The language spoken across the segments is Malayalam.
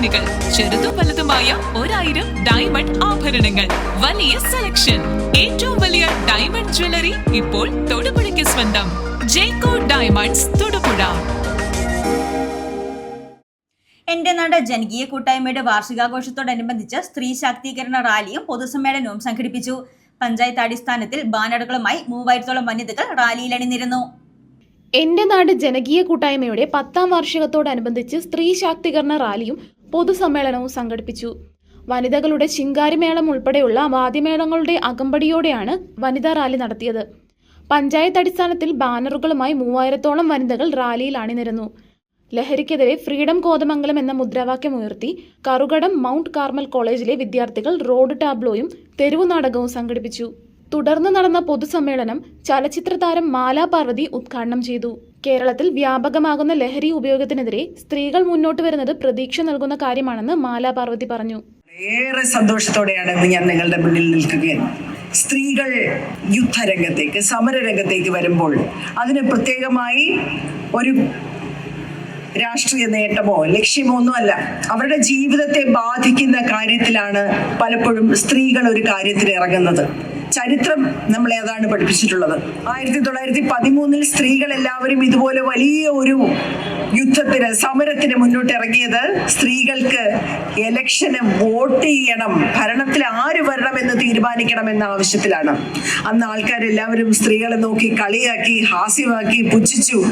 ചെയിനുകൾ ചെറുതും വലുതുമായ ഒരായിരം ഡയമണ്ട് ആഭരണങ്ങൾ. വലിയ സെലക്ഷൻ ഏറ്റവും വലിയ ഡയമണ്ട് ജ്വല്ലറി ഇപ്പോൾ തൊടുപുഴയ്ക്ക് സ്വന്തം. ജേക്കോ ഡയമണ്ട്സ് തൊടുപുഴ. എന്റെ നാട് ജനകീയ കൂട്ടായ്മയുടെ വാർഷികാഘോഷത്തോടനുബന്ധിച്ച് സ്ത്രീ ശാക്തീകരണ റാലിയും പൊതുസമ്മേളനവും സംഘടിപ്പിച്ചു. പഞ്ചായത്ത് അടിസ്ഥാനത്തിൽ ബാനറുകളുമായി മൂവായിരത്തോളം വനിതകൾ റാലിയിൽ അണിനിരുന്നു. എന്റെ നാട് ജനകീയ കൂട്ടായ്മയുടെ പത്താം വാർഷികത്തോടനുബന്ധിച്ച് സ്ത്രീ ശാക്തീകരണ റാലിയും പൊതുസമ്മേളനവും സംഘടിപ്പിച്ചു. വനിതകളുടെ ശിങ്കാരിമേളം ഉൾപ്പെടെയുള്ള വാദ്യമേളങ്ങളുടെ അകമ്പടിയോടെയാണ് വനിതാ റാലി നടത്തിയത്. പഞ്ചായത്ത് അടിസ്ഥാനത്തിൽ ബാനറുകളുമായി മൂവായിരത്തോളം വനിതകൾ റാലിയിൽ അണിനിരന്നു. ലഹരിക്കെതിരെ ഫ്രീഡം കോതമംഗലം എന്ന മുദ്രാവാക്യം ഉയർത്തി കറുകടം മൗണ്ട് കാർമൽ കോളേജിലെ വിദ്യാർത്ഥികൾ റോഡ് ടാബ്ലോയും തെരുവു നാടകവും സംഘടിപ്പിച്ചു. തുടർന്ന് നടന്ന പൊതുസമ്മേളനം ചലച്ചിത്ര താരം മാലാ പാർവതി ഉദ്ഘാടനം ചെയ്തു. കേരളത്തിൽ വ്യാപകമാകുന്ന ലഹരി ഉപയോഗത്തിനെതിരെ സ്ത്രീകൾ മുന്നോട്ട് വരുന്നത് പ്രതീക്ഷ നൽകുന്ന കാര്യമാണെന്ന് മാലാ പാർവതി പറഞ്ഞു. ഏറെ സന്തോഷത്തോടെയാണ് ഞാൻ നിങ്ങളുടെ മുന്നിൽ നിൽക്കുകയാണ്. സ്ത്രീകൾ യുദ്ധരംഗത്തേക്ക് സമരരംഗത്തേക്ക് വരുമ്പോൾ അതിന് പ്രത്യേകമായി ഒരു രാഷ്ട്രീയ നേട്ടമോ ലക്ഷ്യമോ ഒന്നുമല്ല. അവരുടെ ജീവിതത്തെ ബാധിക്കുന്ന കാര്യത്തിലാണ് പലപ്പോഴും സ്ത്രീകൾ ഒരു കാര്യത്തിൽ ഇറങ്ങുന്നത് ചരിത്രം നമ്മളെ അതാണ് പഠിപ്പിച്ചിട്ടുള്ളത്. ആയിരത്തി തൊള്ളായിരത്തി പതിമൂന്നിൽ സ്ത്രീകൾ എല്ലാവരും ഇതുപോലെ വലിയ ഒരു യുദ്ധത്തിന് സമരത്തിന് മുന്നോട്ട് ഇറങ്ങിയത് സ്ത്രീകൾക്ക് എലക്ഷന് വോട്ട് ചെയ്യണം ഭരണത്തിൽ ആര് വരണം എന്ന് തീരുമാനിക്കണം എന്ന ആവശ്യത്തിലാണ്. അന്ന് ആൾക്കാരെല്ലാവരും സ്ത്രീകളെ നോക്കി കളിയാക്കി ഹാസ്യമാക്കി പുച്ഛിച്ചു.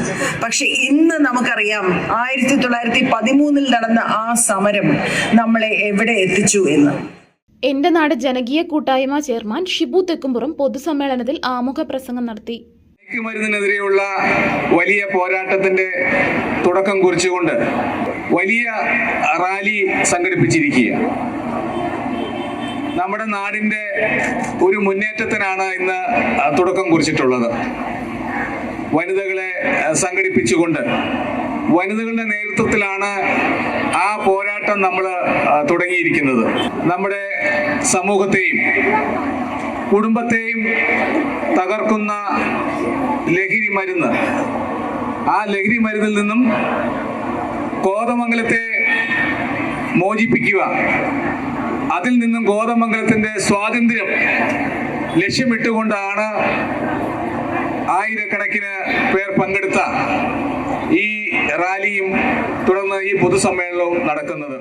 പക്ഷെ ഇന്ന് നമുക്കറിയാം ആയിരത്തി തൊള്ളായിരത്തി പതിമൂന്നിൽ നടന്ന ആ സമരം നമ്മളെ എവിടെ എത്തിച്ചു എന്ന്. എന്റെ നാട് ജനകീയ കൂട്ടായ്മ ചെയർമാൻ ഷിബു തെക്കുംപുറം പൊതുസമ്മേളനത്തിൽ ആമുഖ പ്രസംഗം നടത്തി. മയക്കുമരുന്നിനെതിരെയുള്ള വലിയ പോരാട്ടത്തിന്റെ തുടക്കം കുറിച്ചുകൊണ്ട് വലിയ റാലി സംഘടിപ്പിച്ചിരിക്കുക നമ്മുടെ നാടിന്റെ ഒരു മുന്നേറ്റത്തിനാണ് ഇന്ന് തുടക്കം കുറിച്ചിട്ടുള്ളത്. വനിതകളെ സംഘടിപ്പിച്ചുകൊണ്ട് വനിതകളുടെ നേതൃത്വത്തിലാണ് ആ പോരാട്ടം നമ്മൾ തുടങ്ങിയിരിക്കുന്നത്. നമ്മുടെ സമൂഹത്തെയും കുടുംബത്തെയും തകർക്കുന്ന ലഹരി മരുന്ന്. ആ ലഹരി മരുന്നിൽ നിന്നും കോതമംഗലത്തെ മോചിപ്പിക്കുക. അതിൽ നിന്നും കോതമംഗലത്തിന്റെ സ്വാതന്ത്ര്യം ലക്ഷ്യമിട്ടുകൊണ്ടാണ് ആയിരക്കണക്കിന് പേർ പങ്കെടുത്ത ഈ റാലിയും തുടർന്ന് ഈ പൊതുസമ്മേളനവും നടക്കുന്നത്.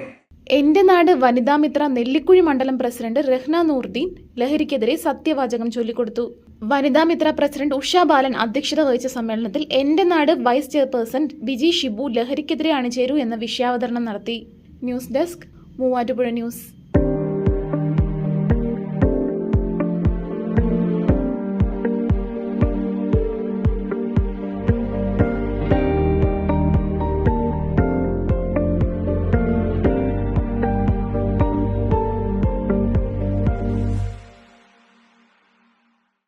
എന്റെ നാട് വനിതാ മിത്ര നെല്ലിക്കുഴി മണ്ഡലം പ്രസിഡന്റ് റഹ്ന നൂർദ്ദീൻ ലഹരിക്കെതിരെ സത്യവാചകം ചൊല്ലിക്കൊടുത്തു. വനിതാ മിത്ര പ്രസിഡന്റ് ഉഷ ബാലൻ അധ്യക്ഷത വഹിച്ച സമ്മേളനത്തിൽ എന്റെ നാട് വൈസ് ചെയർപേഴ്സൺ ബിജി ഷിബു ലഹരിക്കെതിരെ അണിചേരൂ എന്ന വിഷയാവതരണം നടത്തി. News desk Muvattupuzha news.